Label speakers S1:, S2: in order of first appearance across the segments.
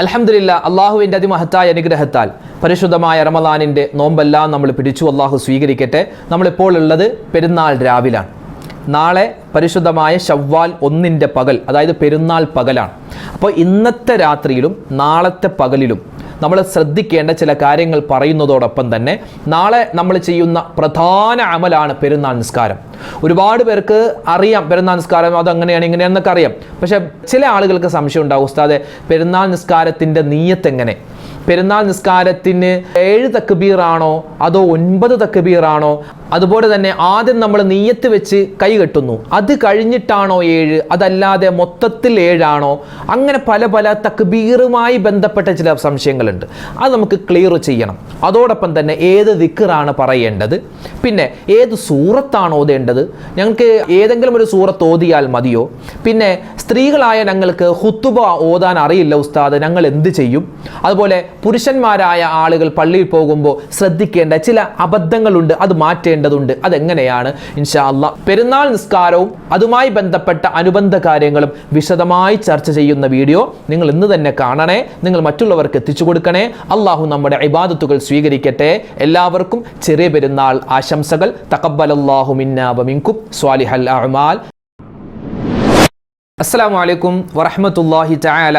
S1: അലഹമില്ല അള്ളാഹുവിന്റെ അതിമഹത്തായ അനുഗ്രഹത്താൽ പരിശുദ്ധമായ റമദാനിന്റെ നോമ്പെല്ലാം നമ്മൾ പിടിച്ചു അള്ളാഹു സ്വീകരിക്കട്ടെ. നമ്മളിപ്പോൾ ഉള്ളത് പെരുന്നാൾ രാവിലാണ്. നാളെ പരിശുദ്ധമായ ഷവ്വാൽ ഒന്നിന്റെ പകൽ അതായത് പെരുന്നാൾ പകലാണ്. അപ്പോൾ ഇന്നത്തെ രാത്രിയിലും നാളത്തെ പകലിലും നമ്മൾ ശ്രദ്ധിക്കേണ്ട ചില കാര്യങ്ങൾ പറയുന്നതോടൊപ്പം തന്നെ നാളെ നമ്മൾ ചെയ്യുന്ന പ്രധാന അമലാണ് പെരുന്നാൾ നിസ്കാരം. ഒരുപാട് പേർക്ക് അറിയാം പെരുന്നാൾ നിസ്കാരം അത് അങ്ങനെയാണ് ഇങ്ങനെയാണെന്നൊക്കെ അറിയാം. പക്ഷെ ചില ആളുകൾക്ക് സംശയം ഉണ്ടാവും ഉസ്താദെ പെരുന്നാൾ നിസ്കാരത്തിന്റെ നീയത്ത് എങ്ങനെ? പെരുന്നാൾ നിസ്കാരത്തിന് ഏഴ് തക്ബീറാണോ അതോ ഒൻപത് തക്ബീറാണോ? അതുപോലെ തന്നെ ആദ്യം നമ്മൾ നീയത്ത് വെച്ച് കൈ കെട്ടുന്നു. അത് കഴിഞ്ഞിട്ടാണോ ഏഴ്? അതല്ലാതെ മൊത്തത്തിൽ ഏഴാണോ? അങ്ങനെ പല പല തക്ബീറുമായി ബന്ധപ്പെട്ട ചില സംശയങ്ങളുണ്ട് അത് നമുക്ക് ക്ലിയർ ചെയ്യണം. അതോടൊപ്പം തന്നെ ഏത് ദിക്കറാണ് പറയേണ്ടത്? പിന്നെ ഏത് സൂറത്താണ് ഓതേണ്ടത്? ഞങ്ങൾക്ക് ഏതെങ്കിലും ഒരു സൂറത്ത് ഓതിയാൽ മതിയോ? പിന്നെ സ്ത്രീകളായ ഞങ്ങൾക്ക് ഹുത്തുബ ഓതാൻ അറിയില്ല ഉസ്താദ്. ഞങ്ങൾ എന്ത് ചെയ്യും? അതുപോലെ പുരുഷന്മാരായ ആളുകൾ പള്ളിയിൽ പോകുമ്പോൾ ശ്രദ്ധിക്കേണ്ട ചില അബദ്ധങ്ങളുണ്ട്. അത് മാറ്റേണ്ടതുണ്ട്. അതെങ്ങനെയാണ്? ഇൻഷാ അല്ലാ പെരുന്നാൾ നിസ്കാരവും അതുമായി ബന്ധപ്പെട്ട അനുബന്ധ കാര്യങ്ങളും വിശദമായി ചർച്ച ചെയ്യുന്ന വീഡിയോ നിങ്ങൾ ഇന്ന് തന്നെ കാണണേ. നിങ്ങൾ മറ്റുള്ളവർക്ക് എത്തിച്ചു കൊടുക്കണേ. അള്ളാഹു നമ്മുടെ ഇബാദത്തുകൾ സ്വീകരിക്കട്ടെ. എല്ലാവർക്കും ചെറിയ പെരുന്നാൾ ആശംസകൾ. തക്കബലല്ലാഹു മിന്നാ വമിൻകും സ്വാലിഹൽ അഅ്മാൽ. അസ്സലാമു അലൈക്കും വറഹ്മത്തുള്ളാഹി തആല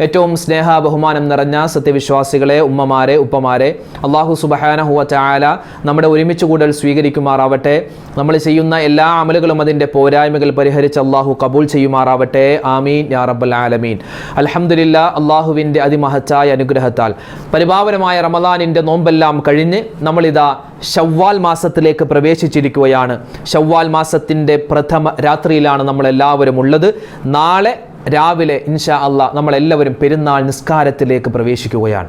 S1: ഏറ്റവും സ്നേഹ ബഹുമാനം നിറഞ്ഞ സത്യവിശ്വാസികളെ ഉമ്മമാരെ ഉപ്പമാരെ അള്ളാഹു സുബഹാനഹുവ ചായാല നമ്മുടെ ഒരുമിച്ച് കൂടൽ സ്വീകരിക്കുമാറാവട്ടെ. നമ്മൾ ചെയ്യുന്ന എല്ലാ അമലുകളും അതിന്റെ പോരായ്മകൾ പരിഹരിച്ച് അള്ളാഹു കബൂൽ ചെയ്യുമാറാവട്ടെ. ആമീൻ യാ റബ്ബൽ ആലമീൻ. അലഹമുല്ല അള്ളാഹുവിന്റെ അതിമഹത്തായ അനുഗ്രഹത്താൽ. പരിപാവനമായ റമദാനിന്റെ നോമ്പെല്ലാം കഴിഞ്ഞ് നമ്മളിതാ ഷവ്വാൽ മാസത്തിലേക്ക് പ്രവേശിച്ചിരിക്കുകയാണ്. ഷവ്വാൽ മാസത്തിന്റെ പ്രഥമ രാത്രിയിലാണ് നമ്മളെല്ലാവരും ഉള്ളത്. നാളെ രാവിലെ ഇൻഷാ അള്ളാ നമ്മളെല്ലാവരും പെരുന്നാൾ നിസ്കാരത്തിലേക്ക് പ്രവേശിക്കുകയാണ്.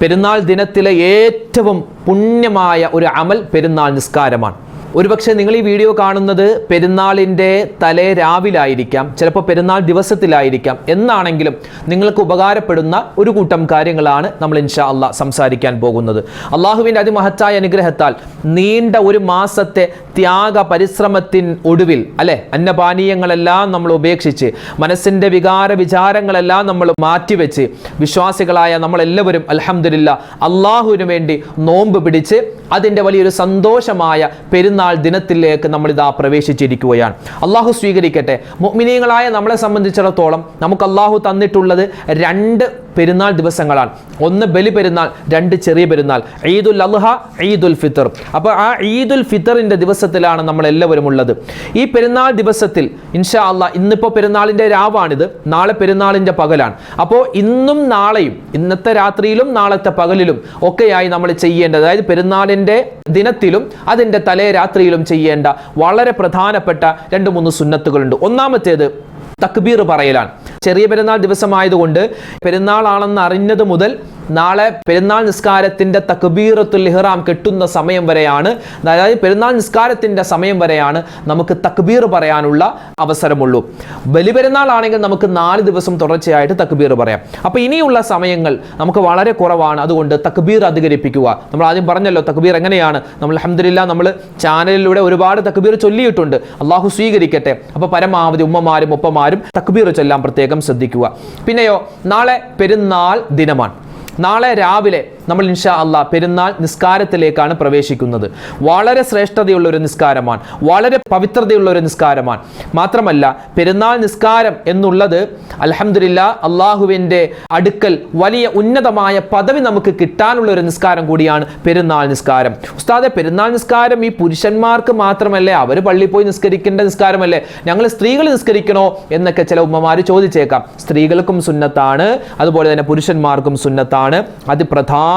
S1: പെരുന്നാൾ ദിനത്തിലെ ഏറ്റവും പുണ്യമായ ഒരു അമൽ പെരുന്നാൾ നിസ്കാരമാണ്. ഒരുപക്ഷെ നിങ്ങൾ ഈ വീഡിയോ കാണുന്നത് പെരുന്നാളിന്റെ തലേ രാവിലായിരിക്കാം ചിലപ്പോൾ പെരുന്നാൾ ദിവസത്തിലായിരിക്കാം എന്നാണെങ്കിലും നിങ്ങൾക്ക് ഉപകാരപ്പെടുന്ന ഒരു കൂട്ടം കാര്യങ്ങളാണ് നമ്മൾ ഇൻഷാ അല്ല സംസാരിക്കാൻ പോകുന്നത്. അള്ളാഹുവിന്റെ അതിമഹത്തായ അനുഗ്രഹത്താൽ നീണ്ട ഒരു മാസത്തെ ത്യാഗ പരിശ്രമത്തിൻ ഒടുവിൽ അല്ലെ? അന്നപാനീയങ്ങളെല്ലാം നമ്മൾ ഉപേക്ഷിച്ച് മനസ്സിന്റെ വികാര വിചാരങ്ങളെല്ലാം നമ്മൾ മാറ്റിവെച്ച് വിശ്വാസികളായ നമ്മളെല്ലാവരും അലഹമില്ല അള്ളാഹുവിന് വേണ്ടി നോമ്പ് പിടിച്ച് അതിന്റെ വലിയൊരു സന്തോഷമായ പെരുന്നാൾ ദിനത്തിലേക്ക് നമ്മൾ ഇതാ പ്രവേശിച്ചിരിക്കുകയാണ്. അള്ളാഹു സ്വീകരിക്കട്ടെ. മുഗ്മിനീയങ്ങളായ നമ്മളെ സംബന്ധിച്ചിടത്തോളം നമുക്ക് അള്ളാഹു തന്നിട്ടുള്ളത് രണ്ട് പെരുന്നാൾ ദിവസങ്ങളാണ്. ഒന്ന് ബലി പെരുന്നാൾ രണ്ട് ചെറിയ പെരുന്നാൾ. ഈദുൽ അൽഹ ഈദുൽ ഫിത്തർ. അപ്പോൾ ആ ഈദുൽ ഫിത്തറിന്റെ ദിവസത്തിലാണ് നമ്മൾ എല്ലാവരും ഉള്ളത്. ഈ പെരുന്നാൾ ദിവസത്തിൽ ഇൻഷാ അല്ല ഇന്നിപ്പോൾ പെരുന്നാളിന്റെ രാവാണിത് നാളെ പെരുന്നാളിന്റെ പകലാണ്. അപ്പോൾ ഇന്നും നാളെയും ഇന്നത്തെ രാത്രിയിലും നാളത്തെ പകലിലും ഒക്കെയായി നമ്മൾ ചെയ്യേണ്ടത്. അതായത് പെരുന്നാളിന്റെ ദിനത്തിലും അതിന്റെ തലേ രാത്രിയിലും ചെയ്യേണ്ട വളരെ പ്രധാനപ്പെട്ട രണ്ട് മൂന്ന് സുന്നത്തുകളുണ്ട്. ഒന്നാമത്തേത് തക്ബീർ പറയലാണ്. ചെറിയ പെരുന്നാൾ ദിവസമായതുകൊണ്ട് പെരുന്നാളാണെന്ന് അറിഞ്ഞത് മുതൽ നാളെ പെരുന്നാൾ നിസ്കാരത്തിന്റെ തക്ബീറത്തുൽ ഇഹ്റാം കെട്ടുന്ന സമയം വരെയാണ്. അതായത് പെരുന്നാൾ നിസ്കാരത്തിന്റെ സമയം വരെയാണ് നമുക്ക് തക്ബീർ പറയാനുള്ള അവസരമുള്ളൂ. ബലിപെരുന്നാൾ ആണെങ്കിൽ നമുക്ക് നാല് ദിവസം തുടർച്ചയായിട്ട് തക്ബീർ പറയാം. അപ്പോൾ ഇനിയുള്ള സമയങ്ങൾ നമുക്ക് വളരെ കുറവാണ്. അതുകൊണ്ട് തക്ബീർ അധികരിപ്പിക്കുക. നമ്മൾ ആദ്യം പറഞ്ഞല്ലോ തക്ബീർ എങ്ങനെയാണ്? നമ്മൾ അഹമ്മദില്ല നമ്മൾ ചാനലിലൂടെ ഒരുപാട് തക്ബീർ ചൊല്ലിയിട്ടുണ്ട്. അള്ളാഹു സ്വീകരിക്കട്ടെ. അപ്പോൾ പരമാവധി ഉമ്മമാരും ഉപ്പമാരും തക്ബീർ ചൊല്ലാൻ പ്രത്യേകം ശ്രദ്ധിക്കുക. പിന്നെയോ നാളെ പെരുന്നാൾ ദിനമാണ്. നാളെ രാവിലെ നമ്മൾ ഇൻഷാ അള്ളാ പെരുന്നാൾ നിസ്കാരത്തിലേക്കാണ് പ്രവേശിക്കുന്നത്. വളരെ ശ്രേഷ്ഠതയുള്ള ഒരു നിസ്കാരമാണ്. വളരെ പവിത്രതയുള്ള ഒരു നിസ്കാരമാണ്. മാത്രമല്ല പെരുന്നാൾ നിസ്കാരം എന്നുള്ളത് അലഹമില്ല അള്ളാഹുവിന്റെ അടുക്കൽ വലിയ ഉന്നതമായ പദവി നമുക്ക് കിട്ടാനുള്ള ഒരു നിസ്കാരം കൂടിയാണ് പെരുന്നാൾ നിസ്കാരം. ഉസ്താദെ പെരുന്നാൾ നിസ്കാരം ഈ പുരുഷന്മാർക്ക് മാത്രമല്ലേ? അവർ പള്ളിയിൽ പോയി നിസ്കരിക്കേണ്ട നിസ്കാരമല്ലേ? ഞങ്ങൾ സ്ത്രീകൾ നിസ്കരിക്കണോ? എന്നൊക്കെ ചില ഉമ്മമാർ ചോദിച്ചേക്കാം. സ്ത്രീകൾക്കും സുന്നത്താണ് അതുപോലെ തന്നെ പുരുഷന്മാർക്കും സുന്നത്താണ്.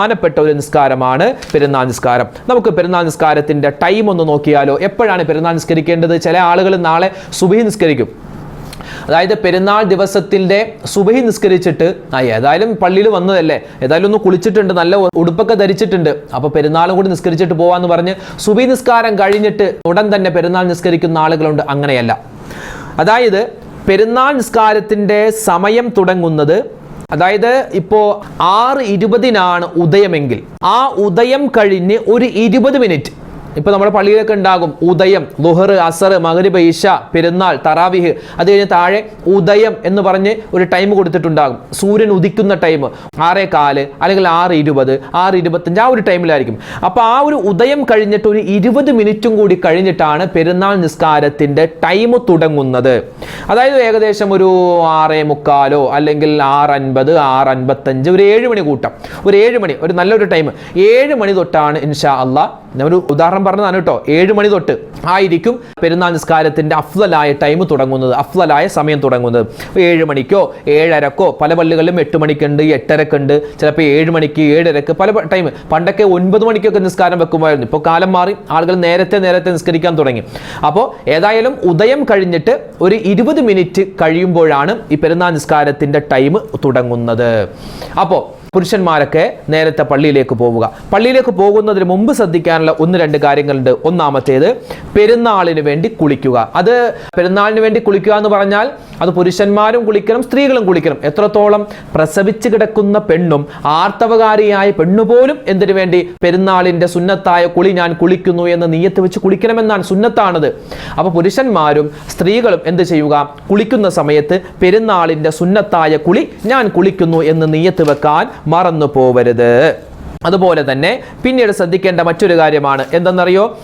S1: അതിപ്രധാനപ്പെട്ട ഒരു നിസ്കാരമാണ് പെരുന്നാൾ നിസ്കാരം. നമുക്ക് പെരുന്നാൾ നിസ്കാരത്തിന്റെ ടൈം ഒന്ന് നോക്കിയാലോ? എപ്പോഴാണ് പെരുന്നാൾ നിസ്കരിക്കേണ്ടത്? ചില ആളുകൾ നാളെ സുബഹി നിസ്കരിക്കും. അതായത് പെരുന്നാൾ ദിവസത്തിന്റെ സുബഹി നിസ്കരിച്ചിട്ട് ആ ഏതായാലും പള്ളിയിൽ വന്നതല്ലേ? ഏതായാലും ഒന്ന് കുളിച്ചിട്ടുണ്ട് നല്ല ഉടുപ്പൊക്കെ ധരിച്ചിട്ടുണ്ട്. അപ്പോൾ പെരുന്നാളും കൂടി നിസ്കരിച്ചിട്ട് പോവാന്ന് പറഞ്ഞ് സുബഹി നിസ്കാരം കഴിഞ്ഞിട്ട് ഉടൻ തന്നെ പെരുന്നാൾ നിസ്കരിക്കുന്ന ആളുകളുണ്ട്. അങ്ങനെയല്ല. അതായത് പെരുന്നാൾ നിസ്കാരത്തിന്റെ സമയം തുടങ്ങുന്നത് അതായത് ഇപ്പോ ആറ് ഇരുപതിനാണ് ഉദയമെങ്കിൽ. ആ ഉദയം കഴിഞ്ഞ് ഒരു ഇരുപത് മിനിറ്റ്. ഇപ്പൊ നമ്മുടെ പള്ളിയിലൊക്കെ ഉണ്ടാകും ഉദയം ലുഹർ അസർ മകരിബ് ഇഷ പെരുന്നാൾ തറാവിഹ്. അത് കഴിഞ്ഞ് താഴെ ഉദയം എന്ന് പറഞ്ഞ് ഒരു ടൈം കൊടുത്തിട്ടുണ്ടാകും. സൂര്യൻ ഉദിക്കുന്ന ടൈം ആറേ കാൽ അല്ലെങ്കിൽ ആറ് ഇരുപത് ആറ് ഇരുപത്തഞ്ച് ആ ഒരു ടൈമിലായിരിക്കും അപ്പൊ ആ ഒരു ഉദയം കഴിഞ്ഞിട്ട് ഒരു ഇരുപത് മിനിറ്റും കൂടി കഴിഞ്ഞിട്ടാണ് പെരുന്നാൾ നിസ്കാരത്തിന്റെ ടൈം തുടങ്ങുന്നത്. അതായത് ഏകദേശം ഒരു ആറേ മുക്കാലോ അല്ലെങ്കിൽ ആറ് അൻപത് ആറ് അൻപത്തഞ്ച് ഒരു ഏഴ് മണി കൂട്ടം. ഒരു ഏഴ് മണി ഒരു നല്ലൊരു ടൈം ഏഴ് മണി തൊട്ടാണ് ഇൻഷാ അള്ളാഹ് ഒരു ഉദാഹരണം പറഞ്ഞതാണ് കേട്ടോ. ഏഴ് മണി തൊട്ട് ആയിരിക്കും പെരുന്നാൾ നിസ്കാരത്തിന്റെ അഫ്ലലായ ടൈം തുടങ്ങുന്നത്. അഫ്ലലായ സമയം തുടങ്ങുന്നത്. ഏഴ് മണിക്കോ ഏഴരക്കോ പല പള്ളികളിലും എട്ട് മണിക്കുണ്ട് എട്ടരക്കുണ്ട്. ചിലപ്പോൾ ഏഴ് മണിക്ക് ഏഴരക്ക് പല ടൈം പണ്ടൊക്കെ ഒൻപത് മണിക്കൊക്കെ നിസ്കാരം വെക്കുമായിരുന്നു. ഇപ്പോൾ കാലം മാറി ആളുകൾ നേരത്തെ നേരത്തെ നിസ്കരിക്കാൻ തുടങ്ങി. അപ്പോൾ ഏതായാലും ഉദയം കഴിഞ്ഞിട്ട് ഒരു ഇരുപത് മിനിറ്റ് കഴിയുമ്പോഴാണ് ഈ പെരുന്നാൾ നിസ്കാരത്തിന്റെ ടൈം തുടങ്ങുന്നത്. അപ്പോൾ പുരുഷന്മാരൊക്കെ നേരത്തെ പള്ളിയിലേക്ക് പോവുക. പള്ളിയിലേക്ക് പോകുന്നതിന് മുമ്പ് ശ്രദ്ധിക്കാനുള്ള ഒന്ന് രണ്ട് കാര്യങ്ങളുണ്ട്. ഒന്നാമത്തേത് പെരുന്നാളിന് വേണ്ടി കുളിക്കുക. അത് പെരുന്നാളിന് വേണ്ടി കുളിക്കുക എന്ന് പറഞ്ഞാൽ അത് പുരുഷന്മാരും കുളിക്കണം സ്ത്രീകളും കുളിക്കണം. എത്രത്തോളം പ്രസവിച്ച് കിടക്കുന്ന പെണ്ണും ആർത്തവകാരിയായ പെണ്ണുപോലും എന്തിനു വേണ്ടി പെരുന്നാളിന്റെ സുന്നത്തായ കുളി ഞാൻ കുളിക്കുന്നു എന്ന് നീയത്ത് വെച്ച് കുളിക്കണമെന്നാണ് സുന്നത്താണത്. അപ്പോൾ പുരുഷന്മാരും സ്ത്രീകളും എന്ത് ചെയ്യുക? കുളിക്കുന്ന സമയത്ത് പെരുന്നാളിന്റെ സുന്നത്തായ കുളി ഞാൻ കുളിക്കുന്നു എന്ന് നീയത്ത് വെക്കാൻ മറന്നു പോവരുത് അതുപോലെ തന്നെ പിന്നീട് ശ്രദ്ധിക്കേണ്ട മറ്റൊരു കാര്യമാണ് എന്തെന്നറിയോ?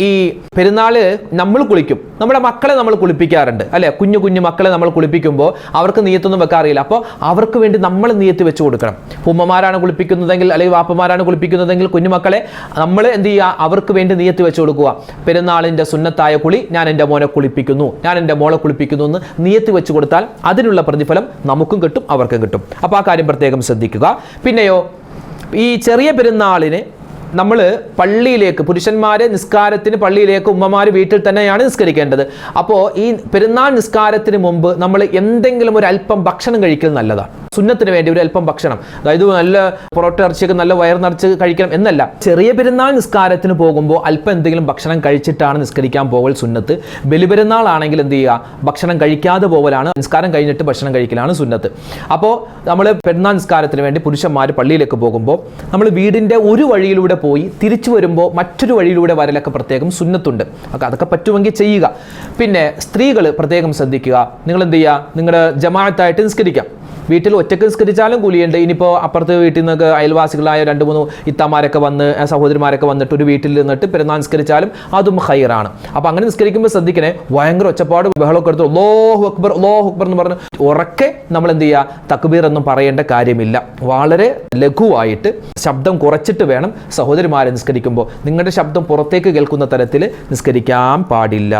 S1: ഈ പെരുന്നാൾ നമ്മൾ കുളിക്കും. നമ്മുടെ മക്കളെ നമ്മൾ കുളിപ്പിക്കാറുണ്ട്. അല്ലെ? കുഞ്ഞു കുഞ്ഞു മക്കളെ നമ്മൾ കുളിപ്പിക്കുമ്പോൾ അവർക്ക് നീയത്തൊന്നും വെക്കാറില്ല. അപ്പോൾ അവർക്ക് വേണ്ടി നമ്മൾ നീയത്ത് വെച്ച് കൊടുക്കണം. ഉമ്മമാരാണ് കുളിപ്പിക്കുന്നതെങ്കിൽ അല്ലെങ്കിൽ വാപ്പമാരാണ് കുളിപ്പിക്കുന്നതെങ്കിൽ കുഞ്ഞു മക്കളെ നമ്മൾ എന്ത് ചെയ്യുക? അവർക്ക് വേണ്ടി നീയത്ത് വെച്ച് കൊടുക്കുക. പെരുന്നാളിന്റെ സുന്നത്തായ കുളി ഞാൻ എന്റെ മോനെ കുളിപ്പിക്കുന്നു. ഞാൻ എന്റെ മോളെ കുളിപ്പിക്കുന്നു എന്ന് നീയത്ത് വെച്ച് കൊടുത്താൽ അതിനുള്ള പ്രതിഫലം നമുക്കും കിട്ടും അവർക്കും കിട്ടും. അപ്പോൾ ആ കാര്യം പ്രത്യേകം ശ്രദ്ധിക്കുക. പിന്നെയോ ഈ ചെറിയ പെരുന്നാളിന് നമ്മൾ പള്ളിയിലേക്ക് പുരുഷന്മാരെ നിസ്കാരത്തിന് പള്ളിയിലേക്ക് ഉമ്മമാർ വീട്ടിൽ തന്നെയാണ് നിസ്കരിക്കേണ്ടത്. അപ്പോൾ ഈ പെരുന്നാൾ നിസ്കാരത്തിന് മുമ്പ് നമ്മൾ എന്തെങ്കിലും ഒരു അല്പം ഭക്ഷണം കഴിക്കൽ നല്ലതാണ്. സുന്നത്തിന് വേണ്ടി ഒരു അല്പം ഭക്ഷണം. അതായത് നല്ല പൊറോട്ട ഇറച്ചിയൊക്കെ നല്ല വയർ നിറച്ച് കഴിക്കണം എന്നല്ല. ചെറിയ പെരുന്നാൾ നിസ്കാരത്തിന് പോകുമ്പോൾ അല്പം എന്തെങ്കിലും ഭക്ഷണം കഴിച്ചിട്ടാണ് നിസ്കരിക്കാൻ പോകൽ സുന്നത്ത്. ബലിപെരുന്നാൾ ആണെങ്കിൽ എന്ത് ചെയ്യുക? ഭക്ഷണം കഴിക്കാതെ പോകലാണ് നിസ്കാരം കഴിഞ്ഞിട്ട് ഭക്ഷണം കഴിക്കലാണ് സുന്നത്ത്. അപ്പോൾ നമ്മൾ പെരുന്നാൾ നിസ്കാരത്തിന് വേണ്ടി പുരുഷന്മാർ പള്ളിയിലേക്ക് പോകുമ്പോൾ നമ്മൾ വീടിന്റെ ഒരു വഴിയിലൂടെ പോയി തിരിച്ചു വരുമ്പോൾ മറ്റൊരു വഴിയിലൂടെ വരലൊക്കെ പ്രത്യേകം സുന്നത്തുണ്ട്. അതൊക്കെ പറ്റുമെങ്കിൽ ചെയ്യുക. പിന്നെ സ്ത്രീകൾ പ്രത്യേകം ശ്രദ്ധിക്കുക. നിങ്ങൾ എന്ത് ചെയ്യുക? നിങ്ങളുടെ ജമാഅത്തായിട്ട് നിസ്കരിക്കാം. വീട്ടിൽ ഒറ്റയ്ക്ക് നിസ്കരിച്ചാലും കൂലിയുണ്ട്. ഇനിയിപ്പോൾ അപ്പുറത്ത് വീട്ടിൽ നിന്നൊക്കെ അയൽവാസികളായ രണ്ട് മൂന്ന് ഇത്തമാരൊക്കെ വന്ന് സഹോദരിമാരൊക്കെ വന്നിട്ട് ഒരു വീട്ടിൽ നിന്നിട്ട് പെരുന്നാൾ നിസ്കരിച്ചാലും അതും ഹൈറാണ് അപ്പോൾ അങ്ങനെ നിസ്കരിക്കുമ്പോൾ ശ്രദ്ധിക്കണേ ഭയങ്കര ഒച്ചപ്പാട് ബഹളമൊക്കെ എടുത്ത് ലോഹ് അക്ബർ ലോഹ് അക്ബർ എന്ന് പറഞ്ഞ് ഉറക്കെ നമ്മൾ എന്ത് ചെയ്യുക? തക്ബീർ എന്നും പറയേണ്ട കാര്യമില്ല. വളരെ ലഘുവായിട്ട് ശബ്ദം കുറച്ചിട്ട് വേണം സഹോദരിമാരെ നിസ്കരിക്കുമ്പോൾ. നിങ്ങളുടെ ശബ്ദം പുറത്തേക്ക് കേൾക്കുന്ന തരത്തിൽ നിസ്കരിക്കാൻ പാടില്ല.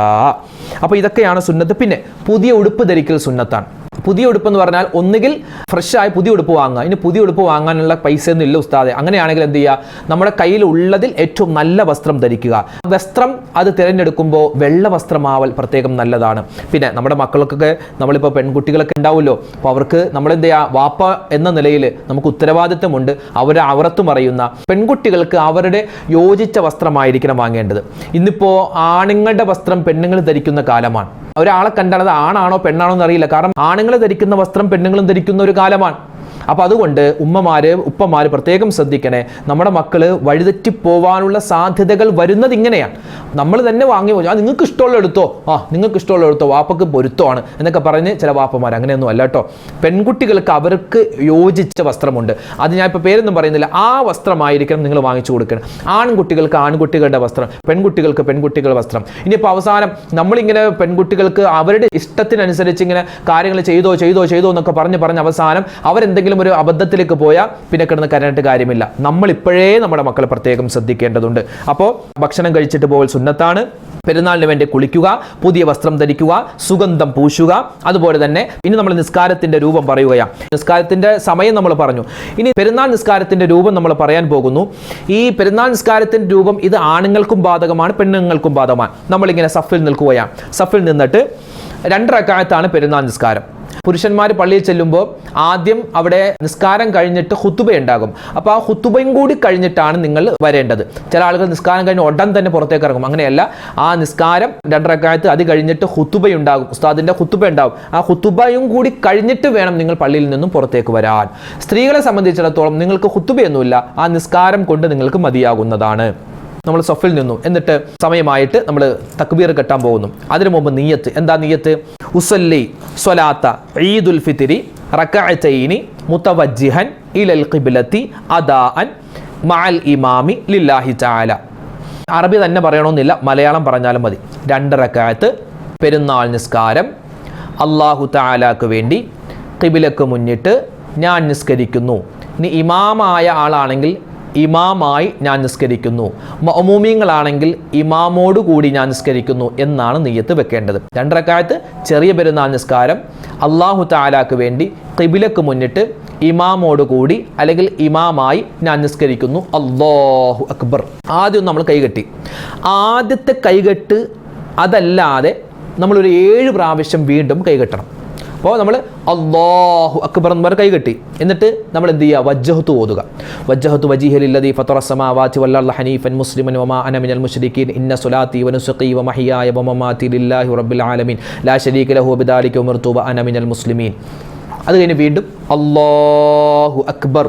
S1: അപ്പോൾ ഇതൊക്കെയാണ് സുന്നത്ത്. പിന്നെ പുതിയ ഉടുപ്പ് ധരിക്കൽ സുന്നത്താണ്. പുതിയ ഉടുപ്പ് എന്ന് പറഞ്ഞാൽ ഒന്നുകിൽ ഫ്രഷായി പുതിയ ഉടുപ്പ് വാങ്ങുക. ഇനി പുതിയ ഉടുപ്പ് വാങ്ങാനുള്ള പൈസ ഒന്നും ഇല്ല ഉസ്താദെ. അങ്ങനെയാണെങ്കിൽ എന്ത് ചെയ്യുക? നമ്മുടെ കയ്യിൽ ഉള്ളതിൽ ഏറ്റവും നല്ല വസ്ത്രം ധരിക്കുക. വസ്ത്രം അത് തിരഞ്ഞെടുക്കുമ്പോൾ വെള്ള വസ്ത്രമാവൽ പ്രത്യേകം നല്ലതാണ്. പിന്നെ നമ്മുടെ മക്കൾക്കൊക്കെ നമ്മളിപ്പോൾ പെൺകുട്ടികളൊക്കെ ഉണ്ടാവുമല്ലോ. അപ്പോൾ അവർക്ക് നമ്മൾ എന്ത് ചെയ്യുക? വാപ്പ എന്ന നിലയിൽ നമുക്ക് ഉത്തരവാദിത്തമുണ്ട് അവരെ അവറത്തും അറിയുന്ന പെൺകുട്ടികൾക്ക് അവരുടെ യോജിച്ച വസ്ത്രമായിരിക്കണം വാങ്ങേണ്ടത്. ഇന്നിപ്പോൾ ആണുങ്ങളുടെ വസ്ത്രം പെണ്ണുങ്ങൾ ധരിക്കുന്ന കാലമാണ്. ഒരാളെ കണ്ടാൽ അത് ആണാണോ പെണ്ണാണോ എന്ന് അറിയില്ല കാരണം ആണുങ്ങൾ ധരിക്കുന്ന വസ്ത്രം പെണ്ണുങ്ങളും ധരിക്കുന്ന ഒരു കാലമാണ്. അപ്പോൾ അതുകൊണ്ട് ഉമ്മമാർ ഉപ്പമാർ പ്രത്യേകം ശ്രദ്ധിക്കണേ. നമ്മുടെ മക്കൾ വഴിതെറ്റി പോവാനുള്ള സാധ്യതകൾ വരുന്നത് ഇങ്ങനെയാണ്. നമ്മൾ തന്നെ വാങ്ങി ആ നിങ്ങൾക്ക് ഇഷ്ടമുള്ള എടുത്തോ? ആ നിങ്ങൾക്ക് ഇഷ്ടമുള്ള എടുത്തോ വാപ്പക്ക് പൊരുത്തമാണ്. എന്നൊക്കെ പറഞ്ഞ് ചില വാപ്പമാർ അങ്ങനെയൊന്നും അല്ല കേട്ടോ. പെൺകുട്ടികൾക്ക് അവർക്ക് യോജിച്ച വസ്ത്രമുണ്ട്. അത് ഞാൻ ഇപ്പോൾ പേരൊന്നും പറയുന്നില്ല. ആ വസ്ത്രമായിരിക്കണം നിങ്ങൾ വാങ്ങിച്ചു കൊടുക്കണം. ആൺകുട്ടികൾക്ക് ആൺകുട്ടികളുടെ വസ്ത്രം പെൺകുട്ടികൾക്ക് പെൺകുട്ടികളുടെ വസ്ത്രം. ഇനിയിപ്പോൾ അവസാനം നമ്മളിങ്ങനെ പെൺകുട്ടികൾക്ക് അവരുടെ ഇഷ്ടത്തിനനുസരിച്ച് ഇങ്ങനെ കാര്യങ്ങൾ ചെയ്തോ ചെയ്തോ ചെയ്തോ എന്നൊക്കെ പറഞ്ഞ് പറഞ്ഞ് അവസാനം അവരെന്തെങ്കിലും ഒരു അബദ്ധത്തിലേക്ക് പോയാൽ പിന്നെ കിടന്ന് കരഞ്ഞിട്ട് കാര്യമില്ല. നമ്മൾ ഇപ്പോഴേ നമ്മുടെ മക്കളെ പ്രത്യേകം ശ്രദ്ധിക്കേണ്ടതുണ്ട്. അപ്പോൾ ഭക്ഷണം കഴിച്ചിട്ട് പോകൽ സുന്നത്താണ്. പെരുന്നാളിന് വേണ്ടി കുളിക്കുക പുതിയ വസ്ത്രം ധരിക്കുക സുഗന്ധം പൂശുക അതുപോലെ തന്നെ ഇനി നമ്മൾ നിസ്കാരത്തിന്റെ രൂപം പറയുകയാണ് നിസ്കാരത്തിന്റെ സമയം നമ്മൾ പറഞ്ഞു. ഇനി പെരുന്നാൾ നിസ്കാരത്തിന്റെ രൂപം നമ്മൾ പറയാൻ പോകുന്നു. ഈ പെരുന്നാൾ നിസ്കാരത്തിന്റെ രൂപം ഇത് ആണുങ്ങൾക്കും ബാധകമാണ് പെണ്ണുങ്ങൾക്കും ബാധകമാണ്. നമ്മളിങ്ങനെ സഫിൽ നിൽക്കുകയാണ് സഫിൽ നിന്നിട്ട് രണ്ടരക്കാലത്താണ് പെരുന്നാൾ നിസ്കാരം. പുരുഷന്മാർ പള്ളിയിൽ ചെല്ലുമ്പോൾ ആദ്യം അവിടെ നിസ്കാരം കഴിഞ്ഞിട്ട് ഹുത്തുബ ഉണ്ടാകും അപ്പോൾ ആ ഹുത്തുബയും കൂടി കഴിഞ്ഞിട്ടാണ് നിങ്ങൾ വരേണ്ടത്. ചില ആളുകൾ നിസ്കാരം കഴിഞ്ഞ് ഉടൻ തന്നെ പുറത്തേക്ക് ഇറങ്ങും. അങ്ങനെയല്ല ആ നിസ്കാരം രണ്ടരക്കാലത്ത് അത് കഴിഞ്ഞിട്ട് ഹുത്തുബ ഉണ്ടാകും ഉസ്താദിന്റെ ഹുത്തുബ ഉണ്ടാകും ആ ഹുത്തുബയും കൂടി കഴിഞ്ഞിട്ട് വേണം നിങ്ങൾ പള്ളിയിൽ നിന്നും പുറത്തേക്ക് വരാൻ. സ്ത്രീകളെ സംബന്ധിച്ചിടത്തോളം നിങ്ങൾക്ക് ഹുത്തുബയൊന്നുമില്ല ആ നിസ്കാരം കൊണ്ട് നിങ്ങൾക്ക് മതിയാകുന്നതാണ്. നമ്മൾ സഫിൽ നിന്നു. എന്നിട്ട് സമയമായിട്ട് നമ്മൾ തക്ബീർ കെട്ടാൻ പോകുന്നു. അതിനു മുമ്പ് നീയത്ത് എന്താ നീയത്ത് ഉസല്ലി സ്വലാത്ത ഈദുൽ ഫിത്തിരി റക്കഅത്തൈനി മുത്തവജ്ജിഹൻ ഇലൽ ഖിബിലത്തി അദാഅൻ മഅൽ ഇമാമി ലില്ലാഹി തആല. അറബി തന്നെ പറയണമെന്നില്ല. മലയാളം പറഞ്ഞാലും മതി. രണ്ട് റക്കായത്ത് പെരുന്നാൾ നിസ്കാരം അള്ളാഹു താലാക്ക് വേണ്ടി കിബിലക്ക് മുന്നിട്ട് ഞാൻ നിസ്കരിക്കുന്നു. ഇനി ഇമാമായ ആളാണെങ്കിൽ ഇമാമായി ഞാൻ നിസ്കരിക്കുന്നു. മൊമൂമിയങ്ങളാണെങ്കിൽ ഇമാമോട് കൂടി ഞാൻ നിസ്കരിക്കുന്നു എന്നാണ് നെയ്യത്ത് വെക്കേണ്ടത്. രണ്ടരക്കാലത്ത് ചെറിയ പെരുന്നാൾ നിസ്കാരം അള്ളാഹു താലാക്ക് വേണ്ടി കിബിലക്ക് മുന്നിട്ട് ഇമാമോട് കൂടി അല്ലെങ്കിൽ ഇമാമായി ഞാൻ നിസ്കരിക്കുന്നു. അള്ളാഹു അക്ബർ. ആദ്യം നമ്മൾ കൈകെട്ടി. ആദ്യത്തെ കൈകെട്ട് അതല്ലാതെ നമ്മളൊരു ഏഴ് പ്രാവശ്യം വീണ്ടും കൈകെട്ടണം. അപ്പോൾ നമ്മൾ അള്ളാഹു അക്ബർ എന്ന് പറഞ്ഞ് കൈകെട്ടി. എന്നിട്ട് നമ്മൾ എന്ത് ചെയ്യുക? വജ്ജഹത്ത് ഓതുക. വജ്ജഹത്ത് വജീഹലില്ലതി ഫത്തറസമാവാത്തി വല്ലാ ഹനീഫൻ മുസ്ലിമൻ വമാ അന മിനൽ സുലാത്തി ഇന്ന സ്വലാത്തി വ വമഹിയായ വമമാതി ലില്ലാഹി റബ്ബിൽ ആലമീൻ. ലാ ശരീക ലഹു ബിദാലിക ഉമിർതു അനമിനൽ മുസ്ലിമീൻ. അത് കഴിഞ്ഞ് വീണ്ടും അള്ളാഹു അക്ബർ.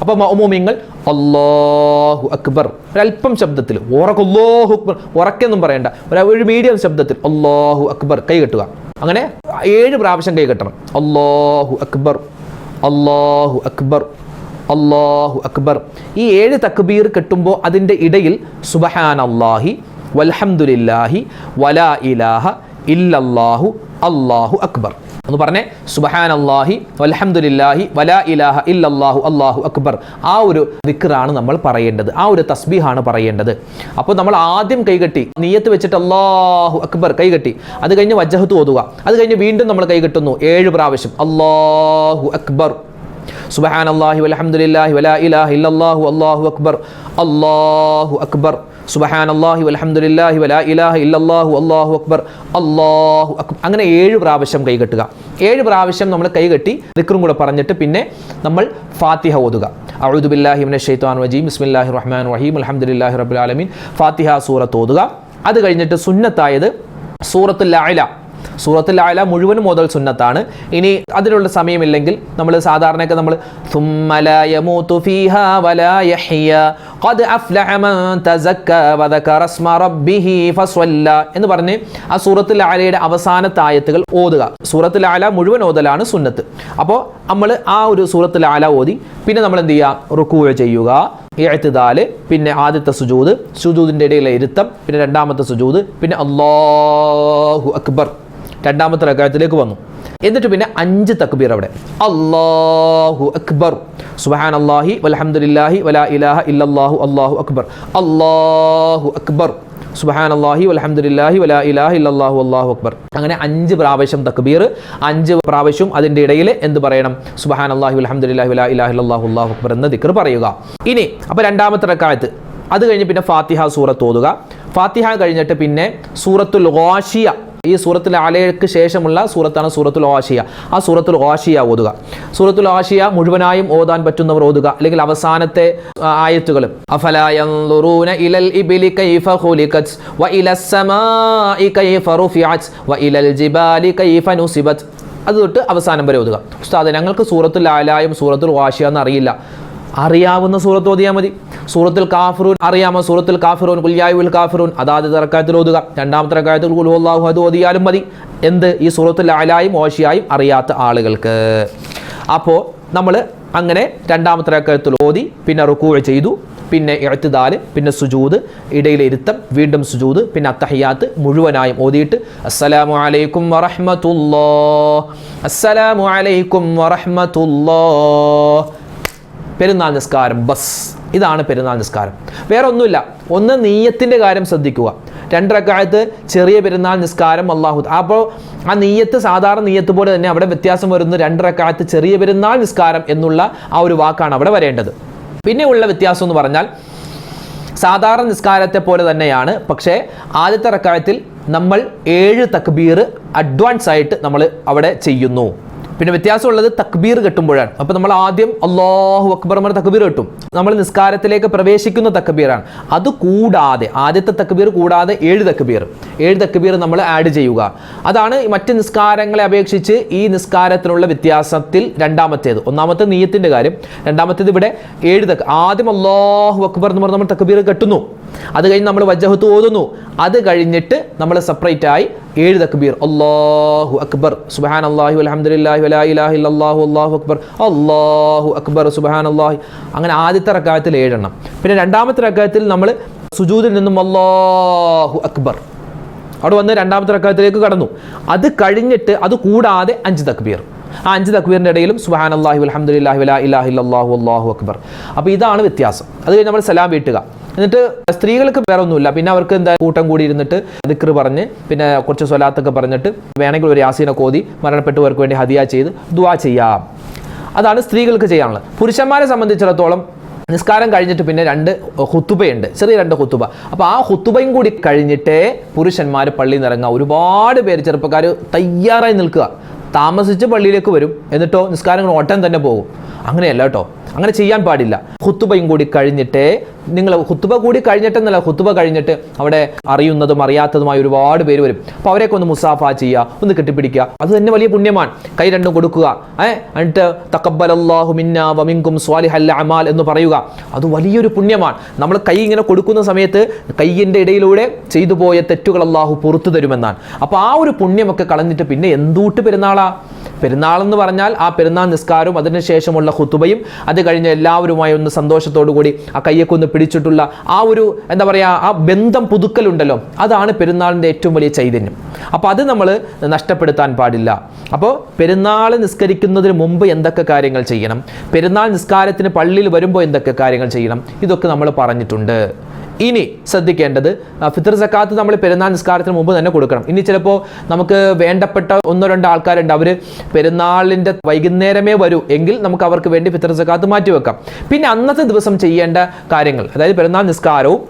S1: അപ്പോൾ മൗമോമിങ്ങൾ അള്ളാഹു അക്ബർ. ഒരല്പം ശബ്ദത്തിൽ ഉറക്ക അള്ളാഹു അക്ബർ. ഉറക്കെന്നും പറയണ്ട. ഒരു മീഡിയം ശബ്ദത്തിൽ അള്ളാഹു അക്ബർ കൈ കെട്ടുക. അങ്ങനെ ഏഴ് പ്രാവശ്യം കൈ കെട്ടണം. അള്ളാഹു അക്ബർ അള്ളാഹു അക്ബർ അള്ളാഹു അക്ബർ. ഈ ഏഴ് തക്ബീർ കെട്ടുമ്പോൾ അതിന്റെ ഇടയിൽ സുബഹാൻ അള്ളാഹി വൽഹംദുലില്ലാഹി വലാ ഇലാഹ ഇല്ലല്ലാഹു അള്ളാഹു അക്ബർ. എന്ന് പറഞ്ഞേ സുബഹാൻ അള്ളാഹി വൽഹംദുലില്ലാഹി വലാ ഇലാഹ ഇല്ലല്ലാഹു അള്ളാഹു അക്ബർ. ആ ഒരു ദിക്റാണ് നമ്മൾ പറയേണ്ടത്. ആ ഒരു തസ്ബീഹാണ് പറയേണ്ടത്. അപ്പോൾ നമ്മൾ ആദ്യം കൈകെട്ടി നീയത്ത് വെച്ചിട്ട് അള്ളാഹു അക്ബർ കൈകെട്ടി അത് കഴിഞ്ഞ് വജ്ജഹത്ത് ഓതുക. അത് കഴിഞ്ഞ് വീണ്ടും നമ്മൾ കൈകെട്ടുന്നു ഏഴ് പ്രാവശ്യം അള്ളാഹു അക്ബർ. സുബഹാൻ അള്ളാഹി വലഹമുല്ലാഹി വലാ ഇലാഹ ഇല്ലല്ലാഹു അള്ളാഹു അക്ബർ. അള്ളാഹു അക്ബർ. സുബഹാൻ അള്ളാഹി വലഹമുല്ലാഹി വലാ ഇലാഹ ഇല്ലല്ലാഹു അള്ളാഹു അക്ബർ. അള്ളാഹു അക്ബർ. അങ്ങനെ ഏഴ് പ്രാവശ്യം കൈകെട്ടുക ഏഴ് പ്രാവശ്യം നമ്മൾ കൈകെട്ടി ദിക്റും കൂടെ പറഞ്ഞിട്ട് പിന്നെ നമ്മൾ ഫാത്തിഹ ഓതുക. അഊദു ബില്ലാഹി വജീം ബിസ്മില്ലാഹിർ റഹ്മാനിർ റഹീം. അൽഹംദുലില്ലാഹി റബ്ബിൽ ആലമീൻ. ഫാത്തിഹ സൂറത്ത് ഓതുക. അത് കഴിഞ്ഞിട്ട് സുന്നത്തായത് സൂറത്തുൽ അഅല സൂറത്തിൽ ആല മുഴുവനും മുതൽ സുന്നത്താണ്. ഇനി അതിനുള്ള സമയമില്ലെങ്കിൽ നമ്മൾ സാധാരണയൊക്കെ നമ്മൾ എന്ന് പറഞ്ഞ് ആ സൂറത്തിൽ ആലയുടെ അവസാനത്തെ ആയത്തുകൾ ഓതുക. സൂറത്തിൽ ആല മുഴുവൻ ഓതലാണ് സുന്നത്ത്. അപ്പോൾ നമ്മൾ ആ ഒരു സൂറത്തിൽ ആല ഓതി പിന്നെ നമ്മൾ എന്ത് ചെയ്യുക റുക്കുക ചെയ്യുക. എഴുത്തുദാൽ പിന്നെ ആദ്യത്തെ സുജൂദ് സുജൂദിന്റെ ഇടയിലെ ഇരുത്തം പിന്നെ രണ്ടാമത്തെ സുജൂദ് പിന്നെ അള്ളാഹു അക്ബർ. രണ്ടാമത്തെ റക്കായത്തിലേക്ക് വന്നു. എന്നിട്ട് പിന്നെ അഞ്ച് തക്ബീർ അവിടെ. അള്ളാഹു അക്ബർ. സുബാൻ അള്ളാഹി വലഹമുല്ലാഹി വലാ ഇലാഹ ഇല്ലാഹു അള്ളാഹു അക്ബർ. അള്ളാഹു അക്ബർ. സുബഹാൻ അള്ളാഹി വലഹമുല്ലാഹി വലാ ഇലാഹ ഇല്ലാഹു അള്ളാഹു അക്ബർ. അങ്ങനെ അഞ്ച് പ്രാവശ്യം തക്ബീർ അഞ്ച് പ്രാവശ്യം അതിന്റെ ഇടയിൽ എന്ത് പറയണം? സുബഹാൻ അള്ളാഹി വലഹമുല്ലാഹി വലാ ഇലാഹ ഇല്ലല്ലാഹു അള്ളാഹു അക്ബർ എന്ന ദിക്കർ പറയുക. ഇനി അപ്പോൾ രണ്ടാമത്തെ റക്കായത്ത്. അത് കഴിഞ്ഞ് പിന്നെ ഫാത്തിഹ സൂറത്ത് ഓതുക. ഫാത്തിഹ കഴിഞ്ഞിട്ട് പിന്നെ സൂറത്തുൽ ഗാഷിയ ഈ സൂറത്തിൽ അലയ്ക്ക് ശേഷമുള്ള സൂറത്താണ് സൂറത്തുൽ ഓഷിയ ആ സൂറത്തുൽ ഓഷിയ ഓതുക. സൂറത്തുൽ ഓഷിയ മുഴുവനായും ഓതാൻ പറ്റുന്നവർ ഓതുക. അല്ലെങ്കിൽ അവസാനത്തെ ആയത്തുകളും. അഫലായൂന ഇലൽ കൈഫ വ കൈഫ വ ഇലൽ ജിബാലി കൈഫ അത് തൊട്ട് അവസാനം വരെ ഓതുക. ഉസ്താദ് ഞങ്ങൾക്ക് സൂറത്തുൽ ആലായും സൂറത്തുൽ വാശിയ എന്ന് അറിയില്ല. അറിയാവുന്ന സൂറത്ത് ഓതിയാൽ മതി. സൂറത്തിൽ കാഫിറൂൻ അറിയാമോ? സൂറത്തുൽ കാഫിറൂൻ കുല്യായുൽ കാഫിറൂൻ അതാത് തറക്കായത്തിൽ ഓതുക. രണ്ടാമത്തെ റക്കായത്തിൽ കുലുഹുല്ലാഹു അത് ഓതിയാലും മതി. എന്ത്? ഈ സൂറത്തിൽ ആലായും ഓശിയായും അറിയാത്ത ആളുകൾക്ക്. അപ്പോൾ നമ്മൾ അങ്ങനെ രണ്ടാമത്തെ റക്കായത്തിൽ ഓതി പിന്നെ റുക്കൂ ചെയ്തു പിന്നെ എഴുത്തുദാൽ പിന്നെ സുജൂത് ഇടയിലെ ഇരുത്തം വീണ്ടും സുജൂത് പിന്നെ അത്തഹിയാത്ത് മുഴുവനായും ഓതിയിട്ട് അസ്സലാമു അലൈക്കും വറഹ്മത്തുള്ളാ അസ്സലാമു അലൈക്കും വറഹ്മത്തുള്ളാ പെരുന്നാൾ നിസ്കാരം ബസ്. ഇതാണ് പെരുന്നാൾ നിസ്കാരം. വേറെ ഒന്നുമില്ല ഒന്ന് നീയത്തിന്റെ കാര്യം ശ്രദ്ധിക്കുക. രണ്ടരക്കാലത്ത് ചെറിയ പെരുന്നാൾ നിസ്കാരം അള്ളാഹു അപ്പോൾ ആ നീയത്ത് സാധാരണ നീയത്ത് പോലെ തന്നെ അവിടെ വ്യത്യാസം വരുന്നു. രണ്ടരക്കാലത്ത് ചെറിയ പെരുന്നാൾ നിസ്കാരം എന്നുള്ള ആ ഒരു വാക്കാണ് അവിടെ വരേണ്ടത്. പിന്നെ ഉള്ള വ്യത്യാസം എന്ന് പറഞ്ഞാൽ സാധാരണ നിസ്കാരത്തെ പോലെ തന്നെയാണ്. പക്ഷേ ആദ്യത്തെ റക്കായത്തിൽ നമ്മൾ ഏഴ് തക്ബീർ അഡ്വാൻസ് ആയിട്ട് നമ്മൾ അവിടെ ചെയ്യുന്നു. പിന്നെ വ്യത്യാസമുള്ളത് തക്ബീർ കെട്ടുമ്പോഴാണ്. അപ്പോൾ നമ്മൾ ആദ്യം അള്ളാഹു അക്ബർ എന്ന് തക്ബീർ കെട്ടും. നമ്മൾ നിസ്കാരത്തിലേക്ക് പ്രവേശിക്കുന്ന തക്ബീറാണ്. അത് കൂടാതെ ആദ്യത്തെ തക്ബീർ കൂടാതെ ഏഴ് തക്ബീർ. ഏഴ് തക്ബീർ നമ്മൾ ആഡ് ചെയ്യുക. അതാണ് മറ്റ് നിസ്കാരങ്ങളെ അപേക്ഷിച്ച് ഈ നിസ്കാരത്തിനുള്ള വ്യത്യാസത്തിൽ രണ്ടാമത്തേത്. ഒന്നാമത്തെ നീയത്തിന്റെ കാര്യം. രണ്ടാമത്തേത് ഇവിടെ ഏഴ് തക് ആദ്യം അള്ളാഹു അക്ബർ എന്ന് പറഞ്ഞ് നമ്മൾ തക്ബീർ കെട്ടുന്നു. അത് കഴിഞ്ഞ് നമ്മൾ വജ്ജഹത്ത് ഓതുന്നു. അത് കഴിഞ്ഞിട്ട് നമ്മൾ സെപ്പറേറ്റ് ആയി ഏഴ് തക്ബീർ. അള്ളാഹു അക്ബർ. സുബാൻ അള്ളാഹു വലാ ഇലാഹി അല്ലാഹു അള്ളാഹു അക്ബർ. അള്ളാഹു അക്ബർ സുബാൻ അള്ളാഹി അങ്ങനെ ആദ്യത്തെ റക്കായത്തിൽ ഏഴെണ്ണം. പിന്നെ രണ്ടാമത്തെ റക്കായത്തിൽ നമ്മൾ സുജൂദിൽ നിന്നും അള്ളാഹു അക്ബർ. അവിടെ വന്ന് രണ്ടാമത്തെ റക്കായത്തിലേക്ക് കടന്നു. അത് കഴിഞ്ഞിട്ട് അത് കൂടാതെ അഞ്ച് തക്ബീർ. ആ അഞ്ച് തക്ബീറിന്റെ ഇടയിലും സുഹാൻ അള്ളാഹു അലഹമുല്ലാഹി വലാ ഇലാഹി അല്ലാഹു അള്ളാഹു അക്ബർ. അപ്പോൾ ഇതാണ് വ്യത്യാസം. അത് കഴിഞ്ഞ് നമ്മൾ സലാം വീട്ടുക. എന്നിട്ട് സ്ത്രീകൾക്ക് വേറെ ഒന്നുമില്ല. പിന്നെ അവർക്ക് എന്താ കൂട്ടം കൂടി ഇരുന്നിട്ട് ദിക്ർ പറഞ്ഞ് പിന്നെ കുറച്ച് സ്വലാത്തൊക്കെ പറഞ്ഞിട്ട് വേണമെങ്കിൽ ഒരു യാസീനെ കോതി മരണപ്പെട്ടവർക്ക് വേണ്ടി ഹതിയ ചെയ്ത് ദുവാ ചെയ്യാം. അതാണ് സ്ത്രീകൾക്ക് ചെയ്യാനുള്ളത്. പുരുഷന്മാരെ സംബന്ധിച്ചിടത്തോളം നിസ്കാരം കഴിഞ്ഞിട്ട് പിന്നെ രണ്ട് ഹുത്തുബയുണ്ട് ചെറിയ രണ്ട് ഹുത്തുബ അപ്പോൾ ആ ഹുത്തുബയും കൂടി കഴിഞ്ഞിട്ടേ പുരുഷന്മാർ പള്ളിയിൽ നിന്ന് ഇറങ്ങുക ഒരുപാട് പേര് ചെറുപ്പക്കാർ തയ്യാറായി നിൽക്കുക. താമസിച്ച് പള്ളിയിലേക്ക് വരും. എന്നിട്ടോ നിസ്കാരങ്ങൾ ഓട്ടം തന്നെ പോകും. അങ്ങനെയല്ല കേട്ടോ. അങ്ങനെ ചെയ്യാൻ പാടില്ല. ഹുത്തുബയും കൂടി കഴിഞ്ഞിട്ടേ നിങ്ങൾ ഹുത്തുബ കൂടി കഴിഞ്ഞിട്ടെന്നല്ല ഹുത്തുബ കഴിഞ്ഞിട്ട് അവിടെ അറിയുന്നതും അറിയാത്തതുമായ ഒരുപാട് പേര് വരും. അപ്പോൾ അവരെയൊക്കെ ഒന്ന് മുസാഫ ചെയ്യുക ഒന്ന് കെട്ടിപ്പിടിക്കുക. അത് തന്നെ വലിയ പുണ്യമാണ്. കൈ രണ്ടും കൊടുക്കുക. ഏ? എന്നിട്ട് തക്കബലല്ലാഹു മിന്ന വമിങ്കും സ്വാലിഹല്ല അമാൽ എന്ന് പറയുക. അത് വലിയൊരു പുണ്യമാണ്. നമ്മൾ കൈ ഇങ്ങനെ കൊടുക്കുന്ന സമയത്ത് കൈയിന്റെ ഇടയിലൂടെ ചെയ്തു പോയ തെറ്റുകൾ അള്ളാഹു പുറത്തു തരുമെന്നാണ്. അപ്പോൾ ആ ഒരു പുണ്യമൊക്കെ കളഞ്ഞിട്ട് പിന്നെ എന്തൂട്ട് പെരുന്നാളാ? പെരുന്നാളെന്ന് പറഞ്ഞാൽ ആ പെരുന്നാൾ നിസ്കാരവും അതിനുശേഷമുള്ള ഹുത്തുബയും അത് കഴിഞ്ഞ് എല്ലാവരുമായി ഒന്ന് സന്തോഷത്തോടു കൂടി ആ കയ്യൊക്കെ ഒന്ന് പിടിച്ചിട്ടുള്ള ആ ഒരു എന്താ പറയുക ആ ബന്ധം പുതുക്കലുണ്ടല്ലോ അതാണ് പെരുന്നാളിന്റെ ഏറ്റവും വലിയ ചൈതന്യം. അപ്പോൾ അത് നമ്മൾ നഷ്ടപ്പെടുത്താൻ പാടില്ല. അപ്പോൾ പെരുന്നാൾ നിസ്കരിക്കുന്നതിന് മുമ്പ് എന്തൊക്കെ കാര്യങ്ങൾ ചെയ്യണം? പെരുന്നാൾ നിസ്കാരത്തിന് പള്ളിയിൽ വരുമ്പോൾ എന്തൊക്കെ കാര്യങ്ങൾ ചെയ്യണം? ഇതൊക്കെ നമ്മൾ പറഞ്ഞിട്ടുണ്ട്. ഇനി ശ്രദ്ധിക്കേണ്ടത് ഫിത്തർ സക്കാത്ത് നമ്മൾ പെരുന്നാൾ നിസ്കാരത്തിന് മുമ്പ് തന്നെ കൊടുക്കണം. ഇനി ചിലപ്പോൾ നമുക്ക് വേണ്ടപ്പെട്ട ഒന്നോ രണ്ടോ ആൾക്കാരുണ്ട്. അവർ പെരുന്നാളിന്റെ വൈകുന്നേരമേ വരൂ എങ്കിൽ നമുക്ക് അവർക്ക് വേണ്ടി ഫിത്തർ സക്കാത്ത് മാറ്റിവെക്കാം. പിന്നെ അന്നത്തെ ദിവസം ചെയ്യേണ്ട കാര്യങ്ങൾ അതായത് പെരുന്നാൾ നിസ്കാരവും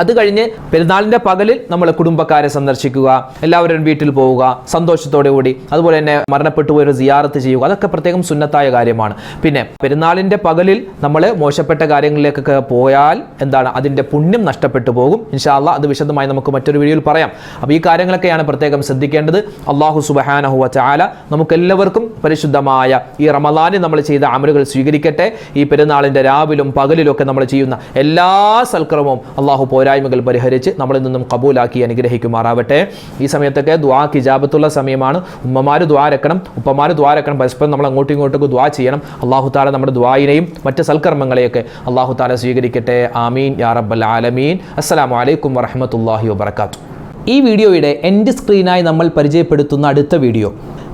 S1: അത് കഴിഞ്ഞ് പെരുന്നാളിന്റെ പകലിൽ നമ്മൾ കുടുംബക്കാരെ സന്ദർശിക്കുക എല്ലാവരും വീട്ടിൽ പോവുക സന്തോഷത്തോടെ കൂടി അതുപോലെ തന്നെ മരണപ്പെട്ടു പോയൊരു സിയാറത്ത് ചെയ്യുക അതൊക്കെ പ്രത്യേകം സുന്നത്തായ കാര്യമാണ്. പിന്നെ പെരുന്നാളിന്റെ പകലിൽ നമ്മൾ മോശപ്പെട്ട കാര്യങ്ങളിലേക്കൊക്കെ പോയാൽ എന്താണ്? അതിന്റെ പുണ്യം നഷ്ടപ്പെട്ടു പോകും. ഇൻഷാല്ല അത് വിശദമായി നമുക്ക് മറ്റൊരു വീഡിയോയിൽ പറയാം. അപ്പോൾ ഈ കാര്യങ്ങളൊക്കെയാണ് പ്രത്യേകം ശ്രദ്ധിക്കേണ്ടത്. അള്ളാഹു സുബഹാനഹുവ ചാല നമുക്കെല്ലാവർക്കും പരിശുദ്ധമായ ഈ റമദാനിൽ നമ്മൾ ചെയ്ത അമലുകൾ സ്വീകരിക്കട്ടെ. ഈ പെരുന്നാളിന്റെ രാവിലും പകലിലും ഒക്കെ നമ്മൾ ചെയ്യുന്ന എല്ലാ സൽക്രമവും അള്ളാഹു പോരായ്മകൾ പരിഹരിച്ച് നമ്മളിൽ നിന്നും കബൂലാക്കി അനുഗ്രഹിക്കുമാറാവട്ടെ. ഈ സമയത്തൊക്കെ ദ്വാ കിജാബത്തുള്ള സമയമാണ്. ഉമ്മമാർ ദ്വാരക്കണം ഉപ്പമാർ ദ്വാരക്കണം പരസ്പരം നമ്മൾ അങ്ങോട്ടും ഇങ്ങോട്ടും ദ്വാ ചെയ്യണം. അള്ളാഹു താല നമ്മുടെ ദ്വായിനെയും മറ്റ് സൽക്കർമ്മങ്ങളെയൊക്കെ അള്ളാഹു താല സ്വീകരിക്കട്ടെ. ആമീൻ. യാ റബ്ബൽ ആലമീൻ. അസ്സലാമു അലൈക്കും വറഹമത്തല്ലാഹി വബർക്കാത്തു ഈ വീഡിയോയുടെ എൻഡ് സ്ക്രീനായി നമ്മൾ പരിചയപ്പെടുത്തുന്ന അടുത്ത വീഡിയോ.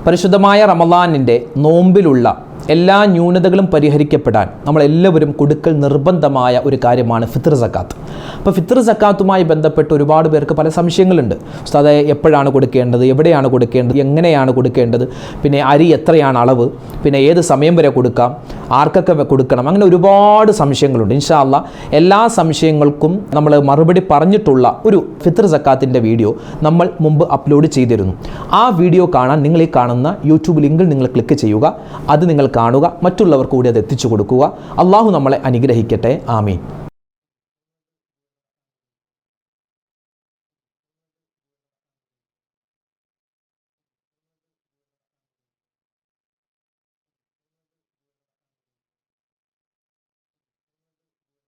S1: പരിശുദ്ധമായ റമലാനിന്റെ നോമ്പിലുള്ള എല്ലാ ന്യൂനതകളും പരിഹരിക്കപ്പെടാൻ നമ്മളെല്ലാവരും കൊടുക്കൽ നിർബന്ധമായ ഒരു കാര്യമാണ് ഫിത്ർ സക്കാത്ത്. അപ്പോൾ ഫിത്ർ സക്കാത്തുമായി ബന്ധപ്പെട്ട് ഒരുപാട് പേർക്ക് പല സംശയങ്ങളുണ്ട്. ഉസ്താദെ എപ്പോഴാണ് കൊടുക്കേണ്ടത്? എവിടെയാണ് കൊടുക്കേണ്ടത്? എങ്ങനെയാണ് കൊടുക്കേണ്ടത്? പിന്നെ അരി എത്രയാണ് അളവ്? പിന്നെ ഏത് സമയം വരെ കൊടുക്കാം? ആർക്കൊക്കെ കൊടുക്കണം. അങ്ങനെ ഒരുപാട് സംശയങ്ങളുണ്ട്. ഇൻഷാല്ല എല്ലാ സംശയങ്ങൾക്കും നമ്മൾ മറുപടി പറഞ്ഞിട്ടുള്ള ഒരു ഫിത്ർ സക്കാത്തിന്റെ വീഡിയോ നമ്മൾ മുമ്പ് അപ്ലോഡ് ചെയ്തിരുന്നു. ആ വീഡിയോ കാണാൻ നിങ്ങൾ ഈ കാണുന്ന യൂട്യൂബ് ലിങ്കിൽ നിങ്ങൾ ക്ലിക്ക് ചെയ്യുക. അത് നിങ്ങൾ കാണുക. മറ്റുള്ളവർക്ക് കൂടി അത് എത്തിച്ചു കൊടുക്കുക. അള്ളാഹു നമ്മളെ അനുഗ്രഹിക്കട്ടെ. ആമീൻ.